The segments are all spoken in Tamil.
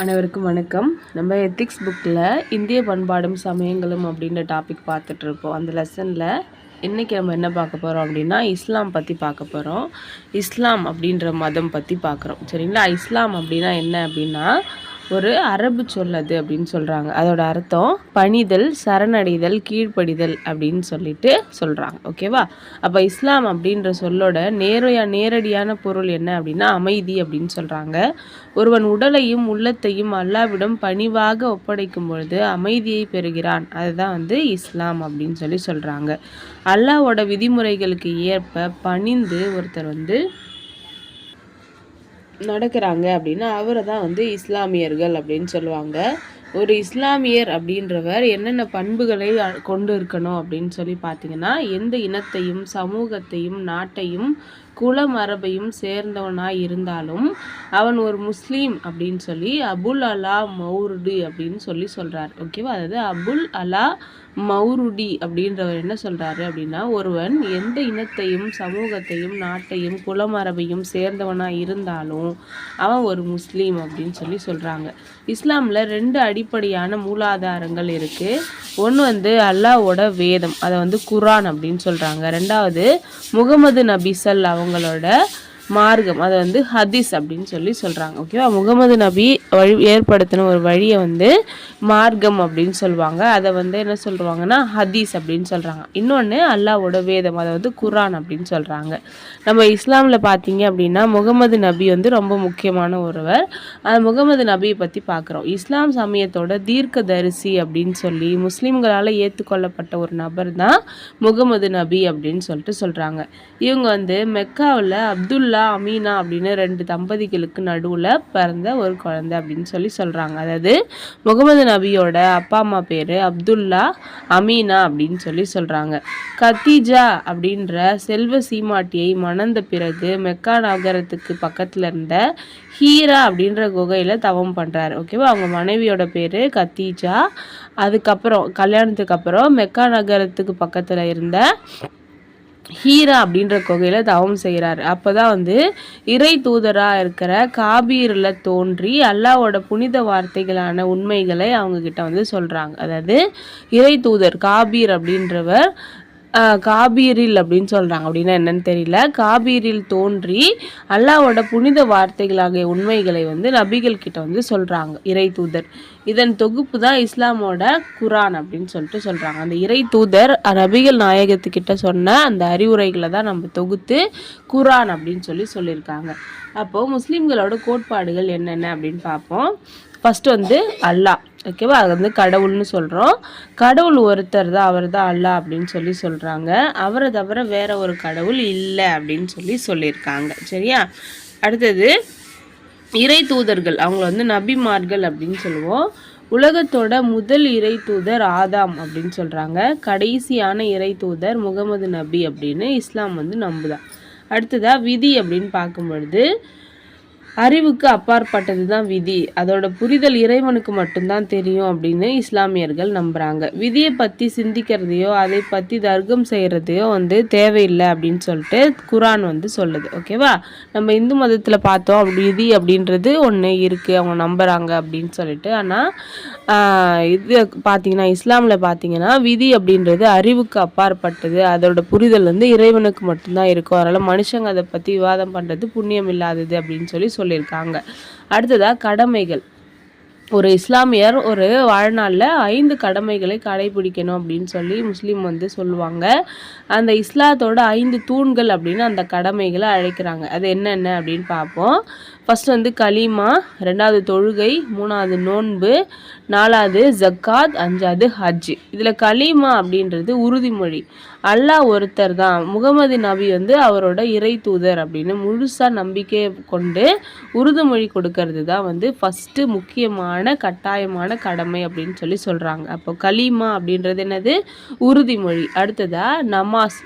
அனைவருக்கும் வணக்கம். நம்ம எத்திக்ஸ் புக்கில் இந்திய பண்பாடும் சமயங்களும் அப்படின்ற டாபிக் பார்த்துட்ருப்போம் அந்த லெசனில் இன்றைக்கி நம்ம என்ன பார்க்க போகிறோம் அப்படின்னா இஸ்லாம் பற்றி பார்க்க போகிறோம் இஸ்லாம் அப்படின்ற மதம் பற்றி பார்க்குறோம். சரிங்களா? இஸ்லாம் அப்படின்னா என்ன அப்படின்னா ஒரு அரபு சொல் அது அப்படின்னு சொல்கிறாங்க அதோட அர்த்தம் பணிதல் சரணடைதல் கீழ்ப்படிதல் அப்படின்னு சொல்லிட்டு சொல்கிறாங்க ஓகேவா அப்போ இஸ்லாம் அப்படின்ற சொல்லோட நேரையா நேரடியான பொருள் என்ன அப்படின்னா அமைதி அப்படின்னு சொல்கிறாங்க ஒருவன் உடலையும் உள்ளத்தையும் அல்லாவிடம் பணிவாக ஒப்படைக்கும் பொழுது அமைதியை பெறுகிறான். அதுதான் வந்து இஸ்லாம் அப்படின்னு சொல்லி சொல்கிறாங்க அல்லாவோட விதிமுறைகளுக்கு ஏற்ப பணிந்து ஒருத்தர் வந்து நடக்கிறாங்க அப்படின்னா அவரை தான் வந்து இஸ்லாமியர்கள் அப்படின்னு சொல்லுவாங்க. ஒரு இஸ்லாமியர் அப்படின்றவர் என்னென்ன பண்புகளை கொண்டு இருக்கணும் அப்படின்னு சொல்லி பார்த்தீங்கன்னா எந்த இனத்தையும் சமூகத்தையும் நாட்டையும் குலமரபையும் சேர்ந்தவனாக இருந்தாலும் அவன் ஒரு முஸ்லீம் அப்படின்னு சொல்லி அபுல் அலா மௌருடி அப்படின்னு சொல்லி சொல்கிறார் ஓகேவா அதாவது அபுல் அலா மௌருடி அப்படின்றவர் என்ன சொல்கிறாரு அப்படின்னா ஒருவன் எந்த இனத்தையும் சமூகத்தையும் நாட்டையும் குலமரபையும் சேர்ந்தவனாக இருந்தாலும் அவன் ஒரு முஸ்லீம் அப்படின்னு சொல்லி சொல்கிறாங்க இஸ்லாமில் ரெண்டு அடிப்படையான மூலாதாரங்கள் இருக்குது ஒன்று வந்து அல்லாவோட வேதம் அதை வந்து குரான் அப்படின்னு சொல்கிறாங்க ரெண்டாவது முகமது நபிசல் அவங்களோட மார்க்கம். அதை வந்து ஹதீஸ் அப்படின்னு சொல்லி சொல்கிறாங்க ஓகேவா முகமது நபி வழி ஏற்படுத்தின ஒரு வழியை வந்து மார்க்கம் அப்படின்னு சொல்லுவாங்க. அதை வந்து என்ன சொல்லுவாங்கன்னா ஹதீஸ் அப்படின்னு சொல்கிறாங்க இன்னொன்று அல்லாவோட வேதம் அதை வந்து குரான் அப்படின்னு சொல்கிறாங்க நம்ம இஸ்லாமில் பார்த்தீங்க அப்படின்னா முகமது நபி வந்து ரொம்ப முக்கியமான ஒருவர். அந்த முகமது நபியை பற்றி பார்க்குறோம். இஸ்லாம் சமயத்தோட தீர்க்க தரிசி அப்படின்னு சொல்லி முஸ்லீம்களால் ஏற்றுக்கொள்ளப்பட்ட ஒரு நபர் தான் முகமது நபி அப்படின்னு சொல்லிட்டு சொல்கிறாங்க இவங்க வந்து மெக்காவில் அப்துல்லா அப்துல்லா அமீனா அப்படின்னு ரெண்டு தம்பதிகளுக்கு நடுவில் பிறந்த ஒரு குழந்தை அப்படின்னு சொல்லி சொல்கிறாங்க அதாவது முகமது நபியோட அப்பா அம்மா பேர் அப்துல்லா அமீனா அப்படின்னு சொல்லி சொல்கிறாங்க கத்தீஜா அப்படின்ற செல்வ சீமாட்டியை மணந்த பிறகு மெக்கா நகரத்துக்கு பக்கத்தில் இருந்த ஹீரா அப்படின்ற குகையில் தவம் பண்ணுறாரு ஓகேவா? அவங்க மனைவியோட பேர் கத்தீஜா. அதுக்கப்புறம் கல்யாணத்துக்கு அப்புறம் மெக்கா நகரத்துக்கு பக்கத்தில் இருந்த ஹீரா அப்படின்ற கொகையில் தவம் செய்கிறார் அப்போ தான் வந்து இறை தூதராக இருக்கிற காபீரில் தோன்றி அல்லாவோட புனித வார்த்தைகளான உண்மைகளை அவங்கக்கிட்ட வந்து சொல்கிறாங்க அதாவது இறை தூதர் காபீர் அப்படின்றவர் காபீரில் அப்படின்னு சொல்கிறாங்க அப்படின்னா என்னன்னு தெரியல. காபீரில் தோன்றி அல்லாவோட புனித வார்த்தைகளாகிய உண்மைகளை வந்து நபிகள் கிட்ட வந்து சொல்கிறாங்க இறை தூதர். இதன் தொகுப்பு தான் இஸ்லாமோட குரான் அப்படின்னு சொல்லிட்டு சொல்கிறாங்க அந்த இறை தூதர் நபிகள் நாயகத்துக்கிட்ட சொன்ன அந்த அறிவுரைகளை தான் நம்ம தொகுத்து குரான் அப்படின்னு சொல்லி சொல்லியிருக்காங்க. அப்போது முஸ்லீம்களோட கோட்பாடுகள் என்னென்ன அப்படின்னு பார்ப்போம். ஃபஸ்ட்டு வந்து அல்லாஹ். ஓகேவா அது வந்து கடவுள்னு சொல்கிறோம் கடவுள் ஒருத்தர் தான் அவர் தான் அல்லா அப்படின்னு சொல்லி சொல்கிறாங்க அவரை தவிர வேற ஒரு கடவுள் இல்லை அப்படின்னு சொல்லி சொல்லியிருக்காங்க. சரியா? அடுத்தது இறை தூதர்கள் அவங்கள வந்து நபிமார்கள் அப்படின்னு சொல்லுவோம். உலகத்தோட முதல் இறை தூதர் ஆதாம் அப்படின்னு சொல்கிறாங்க கடைசியான இறை தூதர் முகமது நபி அப்படின்னு இஸ்லாம் வந்து நம்புதான். அடுத்ததாக விதி அப்படின்னு பார்க்கும் பொழுது அறிவுக்கு அப்பாற்பட்டது தான் விதி. அதோட புரிதல் இறைவனுக்கு மட்டும்தான் தெரியும் அப்படின்னு இஸ்லாமியர்கள் நம்புகிறாங்க விதியை பற்றி சிந்திக்கிறதையோ அதை பற்றி தர்க்கம் செய்கிறதையோ வந்து தேவையில்லை அப்படின்னு சொல்லிட்டு குரான் வந்து சொல்லுது. ஓகேவா நம்ம இந்து மதத்தில் பார்த்தோம் அப்படி விதி அப்படின்றது ஒன்று இருக்குது அவங்க நம்புகிறாங்க அப்படின்னு சொல்லிட்டு. ஆனால் இது பார்த்தீங்கன்னா இஸ்லாமில் பார்த்தீங்கன்னா விதி அப்படின்றது அறிவுக்கு அப்பாற்பட்டது. அதோட புரிதல் வந்து இறைவனுக்கு மட்டும்தான் இருக்கும் அதனால் மனுஷங்க அதை பற்றி விவாதம் பண்ணுறது புண்ணியம் இல்லாதது அப்படின்னு சொல்லி சொல்லி சொல்லியிருக்காங்க. அடுத்ததாக கடமைகள். ஒரு இஸ்லாமியர் ஒரு வாழ்நாளில் ஐந்து கடமைகளை கடைபிடிக்கணும் அப்படின்னு சொல்லி முஸ்லீம் வந்து சொல்லுவாங்க. அந்த இஸ்லாத்தோட ஐந்து தூண்கள் அப்படின்னு அந்த கடமைகளை அழைக்கிறாங்க. அது என்னென்ன அப்படின்னு பார்ப்போம். ஃபஸ்ட்டு வந்து கலீமா ரெண்டாவது தொழுகை மூணாவது நோன்பு நாலாவது ஜக்காத் அஞ்சாவது ஹஜ் இதில் கலீமா அப்படின்றது உறுதிமொழி. அல்லாஹ் ஒருத்தர் தான். முகமது நபி வந்து அவரோட இறை தூதர் அப்படின்னு முழுசாக நம்பிக்கை கொண்டு உறுதிமொழி கொடுக்கறது தான் வந்து ஃபஸ்ட்டு முக்கியமான கட்டாயமான கடமை அப்படின்னு சொல்லி சொல்கிறாங்க அப்போ கலீமா அப்படின்றது என்னது? உறுதிமொழி. அடுத்ததாக நமாஸ்.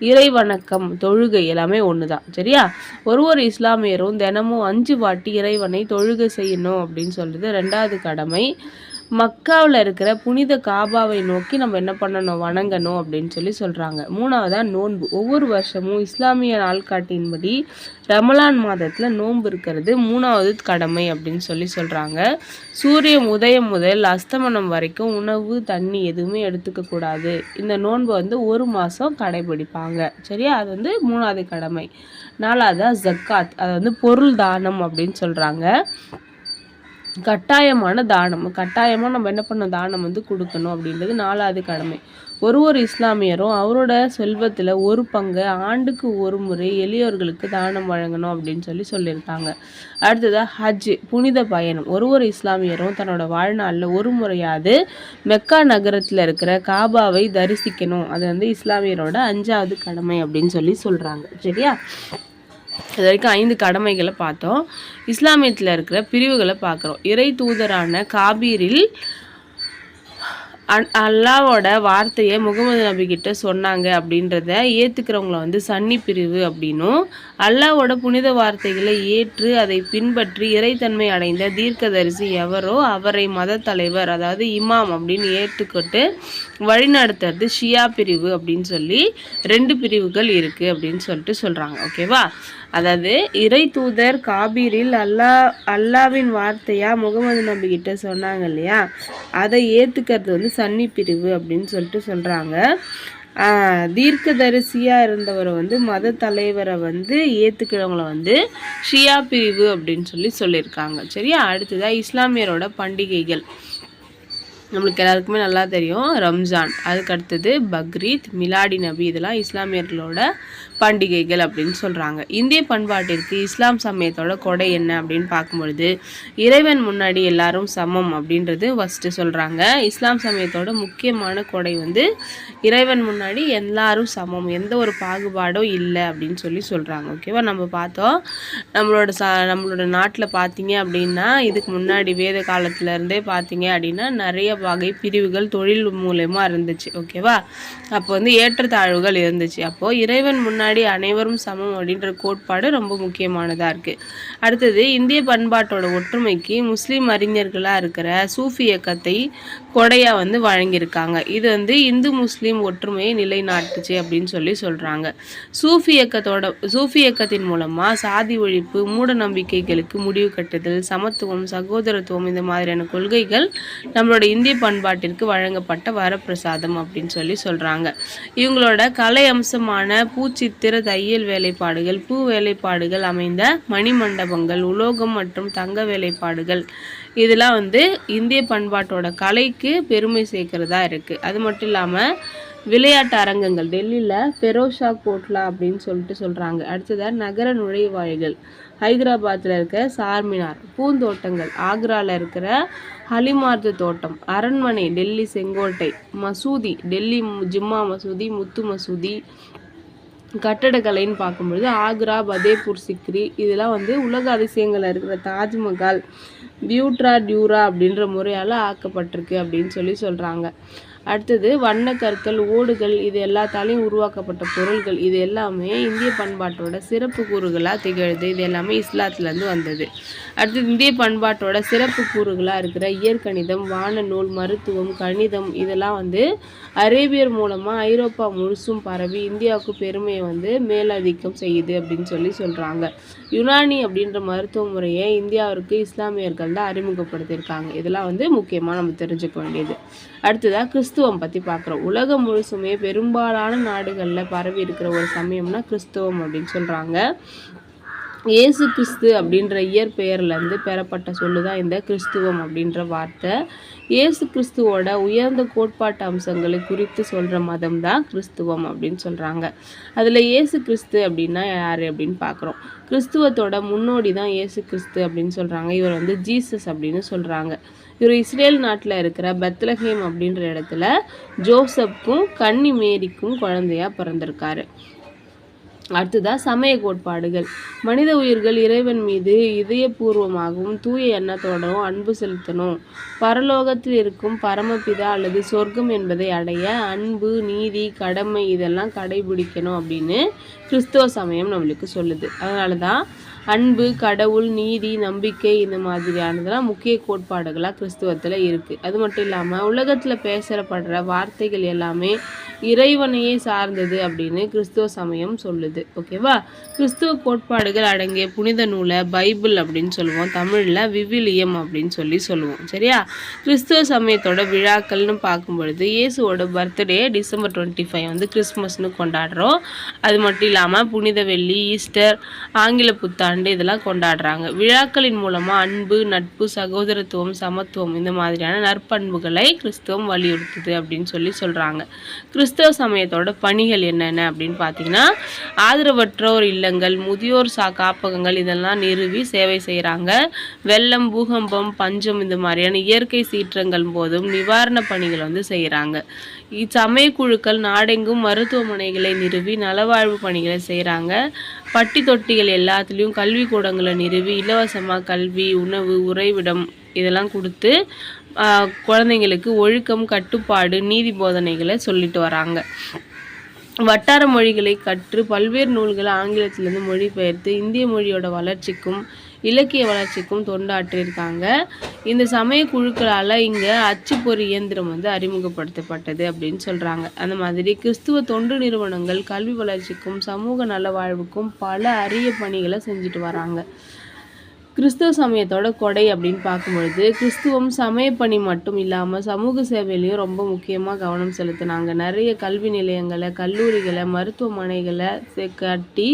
இறை வணக்கம் தொழுகை எல்லாமே ஒன்று தான் சரியா? ஒரு ஒரு இஸ்லாமியரும் தினமும் அஞ்சு வாட்டி இறைவனை தொழுகை செய்யணும் அப்படின்னு சொல்கிறது ரெண்டாவது கடமை. மக்காவில் இருக்கிற புனித காபாவை நோக்கி நம்ம என்ன பண்ணணும் வணங்கணும் அப்படின்னு சொல்லி சொல்கிறாங்க மூணாவதாக நோன்பு. ஒவ்வொரு வருஷமும் இஸ்லாமிய நாள்காட்டியின்படி ரமலான் மாதத்தில் நோன்பு இருக்கிறது மூணாவது கடமை அப்படின்னு சொல்லி சொல்கிறாங்க சூரியன் உதயம் முதல் அஸ்தமனம் வரைக்கும் உணவு தண்ணி எதுவுமே எடுத்துக்கக்கூடாது இந்த நோன்பை வந்து ஒரு மாதம் கடைபிடிப்பாங்க. சரியா? அது வந்து மூணாவது கடமை. நாலாவதாக ஜக்காத். அது வந்து பொருள் தானம் அப்படின்னு சொல்கிறாங்க கட்டாயமான தானம். கட்டாயமாக நம்ம என்ன பண்ண தானம் வந்து கொடுக்கணும் அப்படின்றது நாலாவது கடமை. ஒரு ஒரு இஸ்லாமியரும் அவரோட செல்வத்தில் ஒரு பங்கு ஆண்டுக்கு ஒரு முறை எளியோர்களுக்கு தானம் வழங்கணும் அப்படின்னு சொல்லி சொல்லியிருக்காங்க. அடுத்ததாக ஹஜ் புனித பயணம். ஒரு ஒரு இஸ்லாமியரும் தன்னோட வாழ்நாளில் ஒரு முறையாவது மெக்கா நகரத்தில் இருக்கிற காபாவை தரிசிக்கணும். அது வந்து இஸ்லாமியரோட அஞ்சாவது கடமை அப்படின்னு சொல்லி சொல்கிறாங்க சரியா? இது வரைக்கும் ஐந்து கடமைகளை பார்த்தோம். இஸ்லாமியத்தில் இருக்கிற பிரிவுகளை பார்க்குறோம். இறை தூதரான காபீரில் அல்லாவோட வார்த்தையை முகமது நபிக்கிட்ட சொன்னாங்க அப்படின்றத ஏற்றுக்கிறவங்கள வந்து சன்னி பிரிவு அப்படின்னும். அல்லாவோட புனித வார்த்தைகளை ஏற்று அதை பின்பற்றி இறைத்தன்மை அடைந்த தீர்க்கதரிசி எவரோ அவரை மத தலைவர் அதாவது இமாம் அப்படின்னு ஏற்றுக்கிட்டு வழிநடத்துறது ஷியா பிரிவு அப்படின்னு சொல்லி ரெண்டு பிரிவுகள் இருக்குது அப்படின்னு சொல்லிட்டு சொல்கிறாங்க ஓகேவா அதாவது இறை தூதர் காபீரில் அல்லா அல்லாவின் வார்த்தையா முகமது நபி கிட்ட சொன்னாங்க இல்லையா? அதை ஏற்றுக்கிறது வந்து சன்னி பிரிவு அப்படின்னு சொல்லிட்டு சொல்கிறாங்க தீர்க்கதரிசியாக இருந்தவரை வந்து மத தலைவரை வந்து ஏற்றுக்கிறவங்கள வந்து ஷியா பிரிவு அப்படின்னு சொல்லி சொல்லியிருக்காங்க. சரியா? அடுத்ததாக இஸ்லாமியரோட பண்டிகைகள். நம்மளுக்கு எல்லாருக்குமே நல்லா தெரியும். ரம்ஜான். அதுக்கு அடுத்தது பக்ரீத் மிலாடி நபி. இதெல்லாம் இஸ்லாமியர்களோட பண்டிகைகள் அப்படின்னு சொல்கிறாங்க இந்திய பண்பாட்டிற்கு இஸ்லாம் சமயத்தோட கொடை என்ன அப்படின்னு பார்க்கும்பொழுது இறைவன் முன்னாடி எல்லாரும் சமம் அப்படின்றது ஃபஸ்ட்டு சொல்கிறாங்க இஸ்லாம் சமயத்தோட முக்கியமான கொடை வந்து இறைவன் முன்னாடி எல்லாரும் சமம் எந்த ஒரு பாகுபாடும் இல்லை அப்படின்னு சொல்லி சொல்கிறாங்க ஓகேவா நம்ம பார்த்தோம். நம்மளோட ச நம்மளோட நாட்டில் பார்த்தீங்க அப்படின்னா இதுக்கு முன்னாடி வேத காலத்துலேருந்தே பார்த்தீங்க அப்படின்னா நிறைய வகை பிரிவுகள் தொழில் மூலயமா இருந்துச்சு. ஓகேவா அப்போ வந்து ஏற்றத்தாழ்வுகள் இருந்துச்சு. அப்போது இறைவன் முன்னாடி முன்னாடி அனைவரும் சமம் அப்படின்ற கோட்பாடு ரொம்ப முக்கியமானதாக இருக்குது அடுத்தது இந்திய பண்பாட்டோட ஒற்றுமைக்கு முஸ்லீம் அறிஞர்களாக இருக்கிற சூஃபி இயக்கத்தை கொடையாக வந்து வழங்கியிருக்காங்க. இது வந்து இந்து முஸ்லீம் ஒற்றுமையை நிலைநாட்டுச்சு அப்படின்னு சொல்லி சொல்கிறாங்க சூஃபி இயக்கத்தோட சூஃபி இயக்கத்தின் மூலமாக சாதி ஒழிப்பு மூட நம்பிக்கைகளுக்கு முடிவு கட்டுதல் சமத்துவம் சகோதரத்துவம் இந்த மாதிரியான கொள்கைகள் நம்மளோட இந்திய பண்பாட்டிற்கு வழங்கப்பட்ட வரப்பிரசாதம் அப்படின்னு சொல்லி சொல்கிறாங்க இவங்களோட கலை அம்சமான பூச்சி சித்திர தையல் வேலைப்பாடுகள் பூ வேலைப்பாடுகள் அமைந்த மணிமண்டபங்கள் உலோகம் மற்றும் தங்க வேலைப்பாடுகள். இதெல்லாம் வந்து இந்திய பண்பாட்டோட கலைக்கு பெருமை சேர்க்கிறதா இருக்குது அது மட்டும் இல்லாமல் விளையாட்டு அரங்கங்கள் டெல்லியில் ஃபெரோஷா கோட்லா அப்படின்னு சொல்லிட்டு சொல்கிறாங்க அடுத்ததாக நகர நுழைவாய்கள் ஹைதராபாத்தில் இருக்க சார்மினார் பூந்தோட்டங்கள் ஆக்ராவில் இருக்கிற ஹலிமார்து தோட்டம் அரண்மனை டெல்லி செங்கோட்டை மசூதி டெல்லி ஜிம்மா மசூதி முத்து மசூதி கட்டடக்கலைன்னு பார்க்கும்பொழுது ஆக்ரா பதேபூர் சிக்ரி இதெல்லாம் வந்து உலக அதிசயங்களில் இருக்கிற தாஜ்மஹால் பியூட்ரா டியூரா அப்படின்ற முறையால் ஆக்கப்பட்டிருக்கு அப்படின்னு சொல்லி சொல்கிறாங்க அடுத்தது வண்ணக்கற்கள் ஓடுகள் இது எல்லாத்தாலையும் உருவாக்கப்பட்ட பொருள்கள். இது எல்லாமே இந்திய பண்பாட்டோட சிறப்பு கூறுகளாக திகழுது. இது எல்லாமே இஸ்லாத்துலேருந்து வந்தது. அடுத்தது இந்திய பண்பாட்டோட சிறப்பு கூறுகளாக இருக்கிற இயற்கணிதம் வானநூல் மருத்துவம் கணிதம் இதெல்லாம் வந்து அரேபியர் மூலமாக ஐரோப்பா முழுசும் பரவி இந்தியாவுக்கு பெருமையை வந்து மேலதிக்கம் செய்யுது அப்படின்னு சொல்லி சொல்கிறாங்க யுனானி அப்படின்ற மருத்துவ முறையை இந்தியாவிற்கு இஸ்லாமியர்கள் தான் அறிமுகப்படுத்தியிருக்காங்க. இதெல்லாம் வந்து முக்கியமாக நம்ம தெரிஞ்சுக்க வேண்டியது. அடுத்ததாக கிறிஸ்துவம் பற்றி பார்க்குறோம். உலகம் முழுசுமே பெரும்பாலான நாடுகளில் பரவி இருக்கிற ஒரு சமயம்னா கிறிஸ்துவம் அப்படின்னு சொல்கிறாங்க இயேசு கிறிஸ்து அப்படின்ற இயற்பெயர்லேருந்து பெறப்பட்ட சொல்லு தான் இந்த கிறிஸ்துவம் அப்படின்ற வார்த்தை. இயேசு கிறிஸ்துவோட உயர்ந்த கோட்பாட்டு அம்சங்களை குறித்து சொல்கிற மதம் தான் கிறிஸ்துவம் அப்படின்னு சொல்கிறாங்க அதில் இயேசு கிறிஸ்து அப்படின்னா யார் அப்படின்னு பார்க்குறோம். கிறிஸ்துவத்தோட முன்னோடி தான் இயேசு கிறிஸ்து அப்படின்னு சொல்கிறாங்க இவர் வந்து ஜீசஸ் அப்படின்னு சொல்கிறாங்க இவர் இஸ்ரேல் நாட்டில் இருக்கிற பெத்லஹேம் அப்படின்ற இடத்துல ஜோசப்க்கும் கன்னி மேரிக்கும் குழந்தையாக பிறந்திருக்காரு. அடுத்ததாக சமய கோட்பாடுகள். மனித உயிர்கள் இறைவன் மீது இதயபூர்வமாகவும் தூய எண்ணத்தோடவும் அன்பு செலுத்தணும். பரலோகத்தில் இருக்கும் பரமபிதா அல்லது சொர்க்கம் என்பதை அடைய அன்பு நீதி கடமை இதெல்லாம் கடைபிடிக்கணும் அப்படின்னு கிறிஸ்துவ சமயம் நம்மளுக்கு சொல்லுது. அதனால தான் அன்பு கடவுள் நீதி நம்பிக்கை இந்த மாதிரியானதெல்லாம் முக்கிய கோட்பாடுகளாக கிறிஸ்துவத்தில் இருக்குது அது மட்டும் இல்லாமல் உலகத்தில் பேசப்படுற வார்த்தைகள் எல்லாமே இறைவனையே சார்ந்தது அப்படின்னு கிறிஸ்துவ சமயம் சொல்லுது. ஓகேவா? கிறிஸ்துவ கோட்பாடுகள் அடங்கிய புனித நூலை பைபிள் அப்படின்னு சொல்லுவோம். தமிழில் விவிலியம் அப்படின்னு சொல்லி சொல்லுவோம். சரியா? கிறிஸ்துவ சமயத்தோட விழாக்கள்னு பார்க்கும் பொழுது இயேசுவோட பர்த்டே டிசம்பர் டுவெண்ட்டி ஃபைவ் வந்து கிறிஸ்மஸ்னு கொண்டாடுறோம். அது மட்டும் இல்லாமல் புனித வெள்ளி ஈஸ்டர் ஆங்கில புத்தாண்டு புத்தாண்டு இதெல்லாம் கொண்டாடுறாங்க. விழாக்களின் மூலமாக அன்பு நட்பு சகோதரத்துவம் சமத்துவம் இந்த மாதிரியான நற்பண்புகளை கிறிஸ்துவம் வலியுறுத்துது அப்படின்னு சொல்லி சொல்கிறாங்க கிறிஸ்தவ சமயத்தோட பணிகள் என்னென்ன அப்படின்னு பார்த்தீங்கன்னா ஆதரவற்றோர் இல்லங்கள் முதியோர் சா காப்பகங்கள் இதெல்லாம் நிறுவி சேவை செய்கிறாங்க வெள்ளம் பூகம்பம் பஞ்சம் இந்த மாதிரியான இயற்கை சீற்றங்கள் போதும் நிவாரண பணிகள் வந்து செய்கிறாங்க இச்சமய குழுக்கள் நாடெங்கும் மருத்துவமனைகளை நிறுவி நலவாழ்வு பணிகளை செய்கிறாங்க பட்டி தொட்டிகள் எல்லாத்துலேயும் கல்விக்கூடங்களை நிறுவி இலவசமாக கல்வி உணவு உறைவிடம் இதெல்லாம் கொடுத்து குழந்தைங்களுக்கு ஒழுக்கம் கட்டுப்பாடு நீதி போதனைகளை சொல்லிட்டு வராங்க. வட்டார மொழிகளை கற்று பல்வேறு நூல்களை ஆங்கிலத்திலிருந்து மொழிபெயர்த்து இந்திய மொழியோட வளர்ச்சிக்கும் இலக்கிய வளர்ச்சிக்கும் தொண்டாற்றியிருக்காங்க. இந்த சமய குழுக்களால் இங்கே அச்சுப்பொறி இயந்திரம் வந்து அறிமுகப்படுத்தப்பட்டது அப்படின்னு சொல்கிறாங்க அந்த மாதிரி கிறிஸ்துவ தொண்டு நிறுவனங்கள் கல்வி வளர்ச்சிக்கும் சமூக நல வாழ்வுக்கும் பல அரிய பணிகளை செஞ்சுட்டு வராங்க. கிறிஸ்துவ சமயத்தோட கொடை அப்படின்னு பார்க்கும்பொழுது கிறிஸ்துவம் சமயப்பணி மட்டும் இல்லாமல் சமூக சேவையிலையும் ரொம்ப முக்கியமாக கவனம் செலுத்தினாங்க. நிறைய கல்வி நிலையங்களை கல்லூரிகளை மருத்துவமனைகளை கட்டி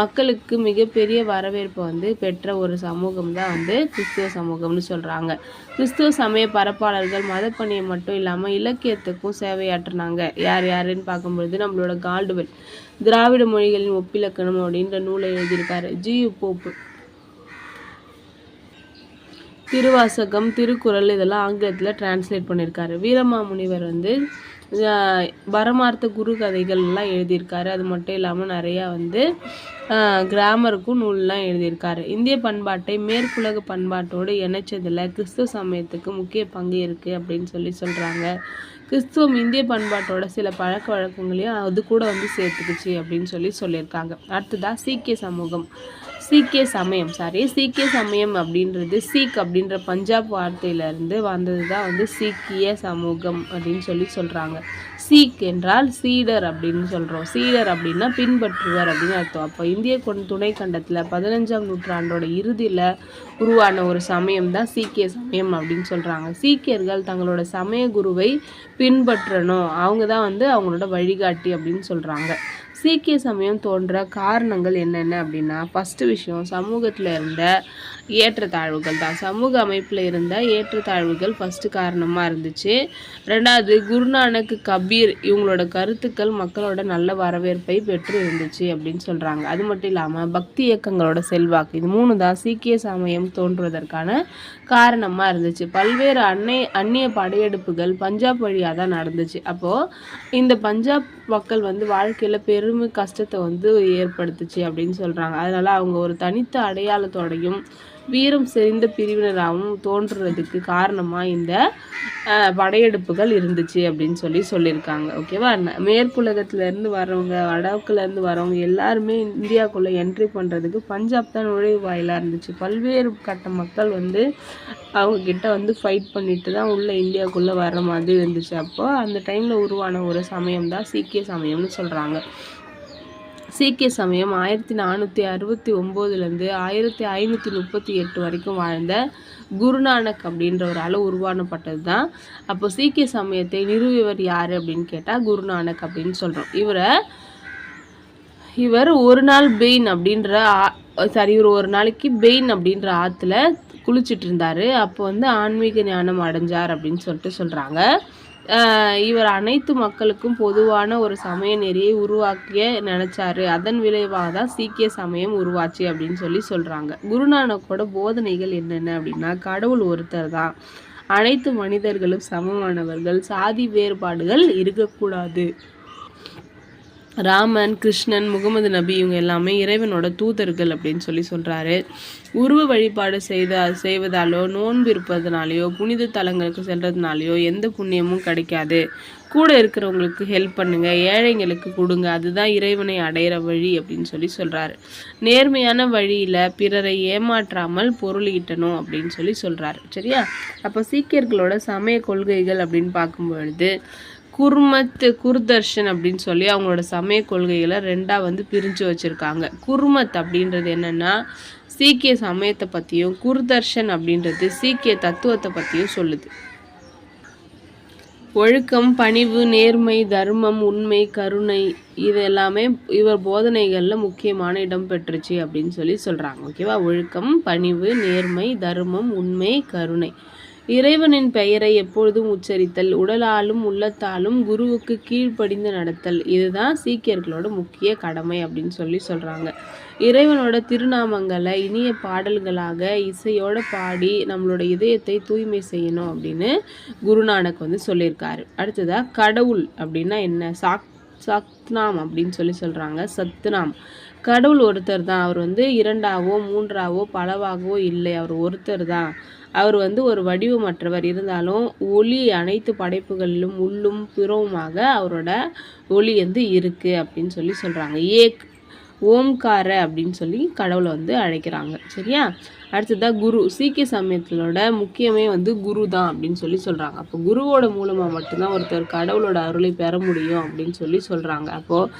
மக்களுக்கு மிகப்பெரிய வரவேற்பை வந்து பெற்ற ஒரு சமூகம் தான் வந்து கிறிஸ்துவ சமூகம்னு சொல்கிறாங்க கிறிஸ்துவ சமய பரப்பாளர்கள் மதப்பணியை மட்டும் இல்லாமல் இலக்கியத்துக்கும் சேவையாற்றினாங்க. யார் யாருன்னு பார்க்கும்பொழுது நம்மளோட கால்டுவெல் திராவிட மொழிகளின் ஒப்பிலக்கணம் அப்படின்ற நூலை எழுதியிருக்காரு ஜி போப்பு. திருவாசகம் திருக்குறள் இதெல்லாம் ஆங்கிலத்தில் டிரான்ஸ்லேட் பண்ணியிருக்காரு வீரமாமுனிவர் வந்து பரமார்த்த குரு கதைகள்லாம் எழுதியிருக்காரு. அது மட்டும் இல்லாமல் நிறையா வந்து கிராமருக்கும் நூல்லாம் எழுதியிருக்காரு. இந்திய பண்பாட்டை மேற்குலக பண்பாட்டோடு இணைச்சதில் கிறிஸ்துவ சமயத்துக்கு முக்கிய பங்கு இருக்குது அப்படின்னு சொல்லி சொல்கிறாங்க கிறிஸ்துவம் இந்திய பண்பாட்டோட சில பழக்க வழக்கங்களையும் அது கூட வந்து சேர்த்துக்குச்சு அப்படின்னு சொல்லி சொல்லியிருக்காங்க. அடுத்ததாக சீக்கிய சமூகம். சீக்கிய சமயம் சாரி சீக்கிய சமயம் அப்படின்றது சீக் அப்படின்ற பஞ்சாப் வார்த்தையிலேருந்து வந்தது தான் வந்து சீக்கிய சமூகம் அப்படின்னு சொல்லி சொல்கிறாங்க சீக் என்றால் சீடர் அப்படின்னு சொல்கிறோம் சீடர் அப்படின்னா பின்பற்றுவர் அப்படின்னு அர்த்தம். அப்போ இந்திய துணை கண்டத்தில் பதினஞ்சாம் நூற்றாண்டோட இறுதியில் உருவான ஒரு சமயம் தான் சீக்கிய சமயம் அப்படின்னு சொல்கிறாங்க சீக்கியர்கள் தங்களோட சமய குருவை பின்பற்றணும். அவங்க தான் வந்து அவங்களோட வழிகாட்டி அப்படின்னு சொல்கிறாங்க சீக்கிய சமயம் தோன்ற காரணங்கள் என்னென்ன அப்படின்னா ஃபஸ்ட்டு விஷயம் சமூகத்தில் இருந்த ஏற்றத்தாழ்வுகள் தான். சமூக அமைப்பில் இருந்த ஏற்றத்தாழ்வுகள் ஃபஸ்ட்டு காரணமாக இருந்துச்சு. ரெண்டாவது குருநானக் கபீர் இவங்களோட கருத்துக்கள் மக்களோட நல்ல வரவேற்பை பெற்று இருந்துச்சு அப்படின்னு சொல்கிறாங்க அது மட்டும் இல்லாமல் பக்தி இயக்கங்களோட செல்வாக்கு இது மூணு தான் சீக்கிய சமயம் தோன்றுவதற்கான காரணமாக இருந்துச்சு. பல்வேறு அன்னை அந்நிய படையெடுப்புகள் பஞ்சாப் வழியாக தான் நடந்துச்சு. அப்போது இந்த பஞ்சாப் மக்கள் வந்து வாழ்க்கையில் பெருமை கஷ்டத்தை வந்து ஏற்படுத்துச்சு அப்படின்னு சொல்கிறாங்க அதனால் அவங்க ஒரு தனித்த அடையாளத்தோடையும் வீரம் செறிந்த பிரிவினராகவும் தோன்றுறதுக்கு காரணமாக இந்த படையெடுப்புகள் இருந்துச்சு அப்படின்னு சொல்லி சொல்லியிருக்காங்க. ஓகேவா? மேற்குலகத்துலேருந்து வரவங்க வடக்குலேருந்து வரவங்க எல்லாருமே இந்தியாவுக்குள்ளே என்ட்ரி பண்ணுறதுக்கு பஞ்சாப் தான் நுழைவு வாயிலாக இருந்துச்சு. பல்வேறு கட்ட மக்கள் வந்து அவங்கக்கிட்ட வந்து ஃபைட் பண்ணிட்டு தான் உள்ளே இந்தியாவுக்குள்ளே வர மாதிரி இருந்துச்சு. அப்போ அந்த டைமில் உருவான ஒரு சமயம் தான் சீக்கிய சமயம்னு சொல்கிறாங்க சீக்கிய சமயம் ஆயிரத்தி நானூற்றி அறுபத்தி ஒம்போதுலேருந்து ஆயிரத்தி ஐநூற்றி முப்பத்தி எட்டு வரைக்கும் வாழ்ந்த குருநானக் அப்படின்றவரால் உருவானப்பட்டது தான் அப்போ சீக்கிய சமயத்தை நிறுவியவர் யார் அப்படின்னு கேட்டால் குருநானக் அப்படின்னு சொல்கிறோம் இவரை இவர் ஒரு நாள் பெயின் அப்படின்ற சாரி இவர் ஒரு நாளைக்கு பெயின் அப்படின்ற ஆற்றுல குளிச்சுட்டு இருந்தார். அப்போ வந்து ஆன்மீக ஞானம் அடைஞ்சார் அப்படின்னு சொல்லிட்டு சொல்கிறாங்க இவர் அனைத்து மக்களுக்கும் பொதுவான ஒரு சமய நெறியை உருவாக்கிய நினச்சாரு. அதன் விளைவாக தான் சீக்கிய சமயம் உருவாச்சு அப்படின்னு சொல்லி சொல்கிறாங்க குருநானக்கோட போதனைகள் என்னென்ன அப்படின்னா கடவுள் ஒருத்தர் தான். அனைத்து மனிதர்களும் சமமானவர்கள். சாதி வேறுபாடுகள் இருக்கக்கூடாது. ராமன் கிருஷ்ணன் முகமது நபி இவங்க எல்லாமே இறைவனோட தூதர்கள் அப்படின்னு சொல்லி சொல்கிறாரு உருவ வழிபாடு செய்த செய்வதாலோ நோன்பு இருப்பதுனாலையோ புனித தலங்களுக்கு செல்றதுனாலையோ எந்த புண்ணியமும் கிடைக்காது. கூட இருக்கிறவங்களுக்கு ஹெல்ப் பண்ணுங்க ஏழைங்களுக்கு கொடுங்க அதுதான் இறைவனை அடையிற வழி அப்படின்னு சொல்லி சொல்கிறாரு நேர்மையான வழியில் பிறரை ஏமாற்றாமல் பொருள் ஈட்டணும் அப்படின்னு சொல்லி சொல்கிறாரு சரியா? அப்போ சீக்கியர்களோட சமய கொள்கைகள் அப்படின்னு பார்க்கும்பொழுது குர்மத் குர்தர்ஷன் அப்படின்னு சொல்லி அவங்களோட சமய கொள்கைகளை ரெண்டாக வந்து பிரிஞ்சு வச்சுருக்காங்க. குர்மத் அப்படின்றது என்னென்னா சீக்கிய சமயத்தை பற்றியும் குர்தர்ஷன் அப்படின்றது சீக்கிய தத்துவத்தை பற்றியும் சொல்லுது. ஒழுக்கம் பணிவு நேர்மை தர்மம் உண்மை கருணை இது எல்லாமே இவர் போதனைகளில் முக்கியமான இடம் பெற்றுச்சு அப்படின்னு சொல்லி சொல்கிறாங்க ஓகேவா? ஒழுக்கம் பணிவு நேர்மை தர்மம் உண்மை கருணை. இறைவனின் பெயரை எப்பொழுதும் உச்சரித்தல் உடலாலும் உள்ளத்தாலும் குருவுக்கு கீழ்ப்படிந்து நடத்தல். இதுதான் சீக்கியர்களோட முக்கிய கடமை அப்படின்னு சொல்லி சொல்கிறாங்க இறைவனோட திருநாமங்களை இனிய பாடல்களாக இசையோட பாடி நம்மளோட இதயத்தை தூய்மை செய்யணும் அப்படின்னு குருநானக் வந்து சொல்லியிருக்காரு. அடுத்ததாக கடவுள் அப்படின்னா என்ன? சாக் சத்நாம் அப்படின்னு சொல்லி சொல்கிறாங்க சத்நாம். கடவுள் ஒருத்தர் தான் அவர் வந்து இரண்டாவோ மூன்றாவோ பலவாகவோ இல்லை. அவர் ஒருத்தர் தான் அவர் வந்து ஒரு வடிவமற்றவர். இருந்தாலும் ஒளி அனைத்து படைப்புகளிலும் உள்ளும் புறவுமாக அவரோட ஒளி வந்து இருக்குது அப்படின்னு சொல்லி சொல்கிறாங்க ஏக் ஓம்கார அப்படின்னு சொல்லி கடவுளை வந்து அழைக்கிறாங்க. சரியா? அடுத்ததாக குரு. சீக்கிய சமயத்திலோட முக்கியமே வந்து குரு தான் அப்படின்னு சொல்லி சொல்கிறாங்க அப்போ குருவோட மூலமாக மட்டும்தான் ஒருத்தர் கடவுளோட அருளை பெற முடியும் அப்படின்னு சொல்லி சொல்கிறாங்க அப்போது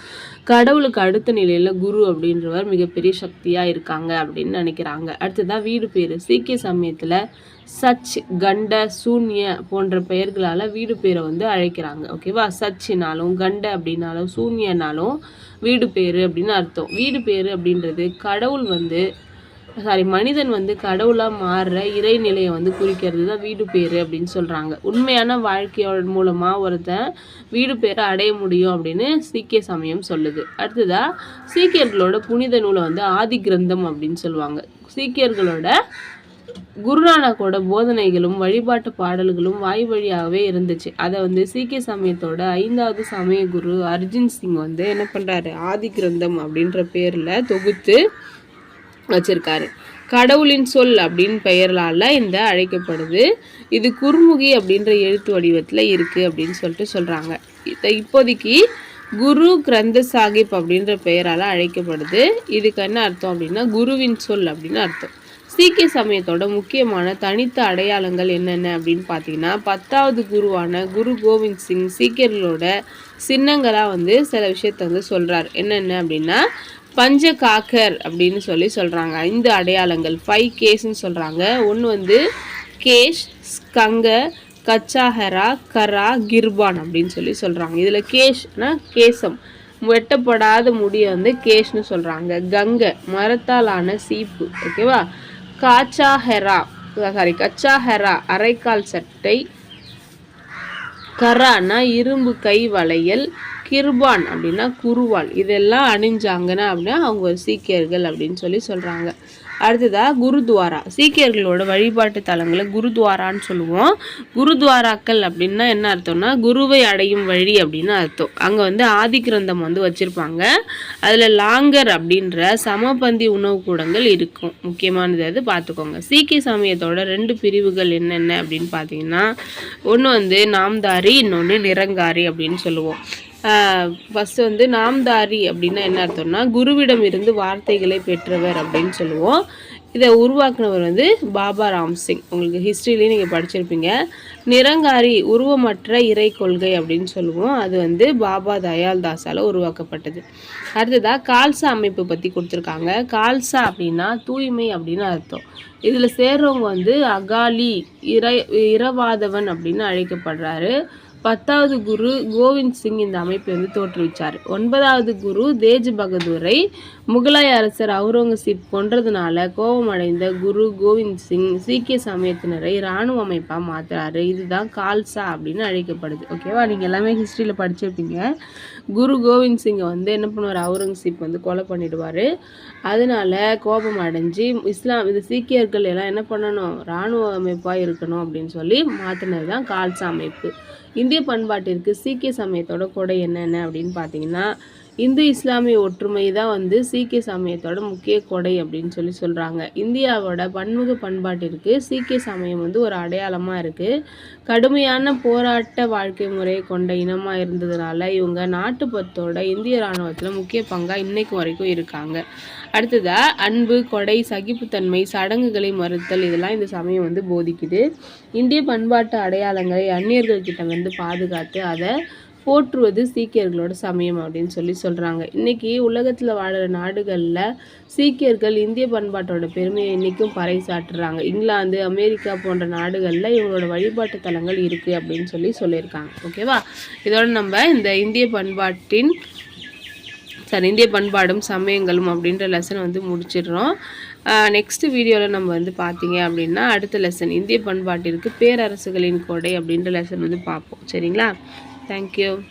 கடவுளுக்கு அடுத்த நிலையில் குரு அப்படின்றவர் மிகப்பெரிய சக்தியாக இருக்காங்க அப்படின்னு நினைக்கிறாங்க. அடுத்ததாக வீடு பேர். சீக்கிய சமயத்தில் சச் கண்ட சூன்ய போன்ற பெயர்களால் வீடு பேரை வந்து அழைக்கிறாங்க. ஓகேவா? சச்சினாலும் கண்ட அப்படின்னாலும் சூன்யனாலும் வீடு பேர் அப்படின்னு அர்த்தம். வீடு பேர் அப்படின்றது கடவுள் வந்து சாரி மனிதன் வந்து கடவுளாக மாறுற இறைநிலையை வந்து குறிக்கிறது தான் வீடு பேர் அப்படின்னு சொல்கிறாங்க உண்மையான வாழ்க்கையோட மூலமாக ஒருத்தன் வீடு பேரை அடைய முடியும் அப்படின்னு சீக்கிய சமயம் சொல்லுது. அடுத்ததாக சீக்கியர்களோட புனித நூலை வந்து ஆதி கிரந்தம் அப்படின்னு சொல்லுவாங்க. சீக்கியர்களோட குருநானக்கோட போதனைகளும் வழிபாட்டு பாடல்களும் வாய் வழியாகவே இருந்துச்சு. அதை வந்து சீக்கிய சமயத்தோட ஐந்தாவது சமய குரு அர்ஜுன் சிங் வந்து என்ன பண்ணுறாரு ஆதி கிரந்தம் அப்படின்ற பேரில் தொகுத்து வச்சிருக்காரு. கடவுளின் சொல் அப்படின்னு பெயரால் இந்த அழைக்கப்படுது. இது குறுமுகி அப்படின்ற எழுத்து வடிவத்தில் இருக்குது அப்படின்னு சொல்லிட்டு சொல்கிறாங்க இப்போதைக்கு குரு கிரந்த சாஹிப் அப்படின்ற பெயரால் அழைக்கப்படுது. இதுக்கு என்ன அர்த்தம் அப்படின்னா குருவின் சொல் அப்படின்னு அர்த்தம். சீக்கிய சமயத்தோட முக்கியமான தனித்த அடையாளங்கள் என்னென்ன அப்படின்னு பார்த்தீங்கன்னா பத்தாவது குருவான குரு கோவிந்த் சிங் சீக்கியர்களோட சின்னங்களாக வந்து சில விஷயத்த வந்து சொல்கிறார் என்னென்ன அப்படின்னா பஞ்ச காக்கர் அப்படின்னு சொல்லி சொல்கிறாங்க ஐந்து அடையாளங்கள் ஃபைவ் கேஸ்ன்னு சொல்கிறாங்க ஒன்று வந்து கேஷ் ஸ்கங்க கச்சாஹரா கரா கிர்பான் அப்படின்னு சொல்லி சொல்கிறாங்க இதில் கேஷ்னா கேசம். வெட்டப்படாத முடியை வந்து கேஷ்னு சொல்கிறாங்க கங்கை மரத்தால் ஆன சீப்பு ஓகேவா காச்சா ஹெரா சாரி கச்சா ஹெரா அரைக்கால் சட்டை கரானா இரும்பு கை வளையல் கிருபான் அப்படின்னா குருவால். இதெல்லாம் அணிஞ்சாங்கன்னா அப்படின்னா அவங்க சீக்கியர்கள் அப்படின்னு சொல்லி சொல்கிறாங்க அடுத்ததாக குருத்வாரா. சீக்கியர்களோட வழிபாட்டு தலங்களை குருத்வாரான்னு சொல்லுவோம். குருத்வாராக்கள் அப்படின்னா என்ன அர்த்தம்னா குருவை அடையும் வழி அப்படின்னு அர்த்தம். அங்கே வந்து ஆதி கிரந்தம் வந்து வச்சுருப்பாங்க. அதில் லாங்கர் அப்படின்ற சமபந்தி உணவு கூடங்கள் இருக்கும். முக்கியமானது அது பார்த்துக்கோங்க சீக்கிய சமயத்தோட ரெண்டு பிரிவுகள் என்னென்ன அப்படின்னு பார்த்தீங்கன்னா ஒன்று வந்து நாம்தாரி இன்னொன்று நிரங்காரி அப்படின்னு சொல்லுவோம். ஃபஸ்ட்டு வந்து நாம்தாரி அப்படின்னா என்ன அர்த்தம்னா குருவிடம் இருந்து வார்த்தைகளை பெற்றவர் அப்படின்னு சொல்லுவோம். இதை உருவாக்குனவர் வந்து பாபா ராம்சிங் உங்களுக்கு ஹிஸ்ட்ரியிலையும் நீங்கள் படிச்சிருப்பீங்க. நிரங்காரி உருவமற்ற இறை கொள்கை அப்படின்னு சொல்லுவோம். அது வந்து பாபா தயால் தாஸால் உருவாக்கப்பட்டது. அடுத்ததாக கால்சா அமைப்பு பற்றி கொடுத்துருக்காங்க. கால்சா அப்படின்னா தூய்மை அப்படின்னு அர்த்தம். இதில் சேர்றவங்க வந்து அகாலி இறை இரவாதவன் அப்படின்னு அழைக்கப்படுறாரு. பத்தாவது குரு கோவிந்த் சிங் இந்த அமைப்பை வந்து தோற்றுவிச்சார். ஒன்பதாவது குரு தேஜ் பகதூரை முகலாய அரசர் அவுரங்கசீப் கொன்றதுனால கோபமடைந்த குரு கோவிந்த் சிங் சீக்கிய சமயத்தினரை இராணுவ அமைப்பாக மாற்றுறாரு இதுதான் கால்சா அப்படின்னு அழைக்கப்படுது. ஓகேவா நீங்கள் எல்லாமே ஹிஸ்ட்ரியில் படிச்சிருப்பீங்க. குரு கோவிந்த் சிங்கை வந்து என்ன பண்ணுவார்? அவுரங்கசீப் வந்து கொலை பண்ணிடுவார். அதனால கோபம் அடைஞ்சு இஸ்லாம் இது சீக்கியர்கள் எல்லாம் என்ன பண்ணணும்? இராணுவ அமைப்பாக இருக்கணும் அப்படின்னு சொல்லி மாற்றினது தான் கால்சா அமைப்பு. இந்திய பண்பாட்டிற்கு சீக்கிய சமயத்தோட கொடை என்னென்ன அப்படின்னு பார்த்தீங்கன்னா இந்து இஸ்லாமிய ஒற்றுமை தான் வந்து சீக்கிய சமயத்தோட முக்கிய கொடை அப்படின்னு சொல்லி சொல்கிறாங்க இந்தியாவோட பன்முக பண்பாட்டிற்கு சீக்கிய சமயம் வந்து ஒரு அடையாளமாக இருக்குது கடுமையான போராட்ட வாழ்க்கை முறையை கொண்ட இனமாக இருந்ததுனால இவங்க நாட்டுப்பத்தோட இந்திய இராணுவத்தில் முக்கிய பங்காக இன்னைக்கு வரைக்கும் இருக்காங்க. அடுத்ததாக அன்பு கொடை சகிப்புத்தன்மை சடங்குகளை மறுத்தல் இதெல்லாம் இந்த சமயம் வந்து போதிக்குது. இந்திய பண்பாட்டு அடையாளங்களை அந்நியர்கள் கிட்ட வந்து பாதுகாத்து அதை போற்றுவது சீக்கியர்களோட சமயம் அப்படின்னு சொல்லி சொல்கிறாங்க இன்றைக்கி உலகத்தில் வாழ்கிற நாடுகளில் சீக்கியர்கள் இந்திய பண்பாட்டோட பெருமையை இன்றைக்கும் பறைசாற்றுறாங்க. இங்கிலாந்து அமெரிக்கா போன்ற நாடுகளில் இவங்களோட வழிபாட்டு தலங்கள் இருக்குது அப்படின்னு சொல்லி சொல்லியிருக்காங்க. ஓகேவா? இதோட நம்ம இந்த இந்திய பண்பாட்டின் சார் இந்திய பண்பாடும் சமயங்களும் அப்படின்ற லெசன் வந்து முடிச்சிடுறோம். நெக்ஸ்ட் வீடியோவில் நம்ம வந்து பார்த்தீங்க அப்படின்னா அடுத்த லெசன் இந்திய பண்பாட்டிற்கு பேரரசுகளின் கொடை அப்படின்ற லெசன் வந்து பார்ப்போம். சரிங்களா? Thank you.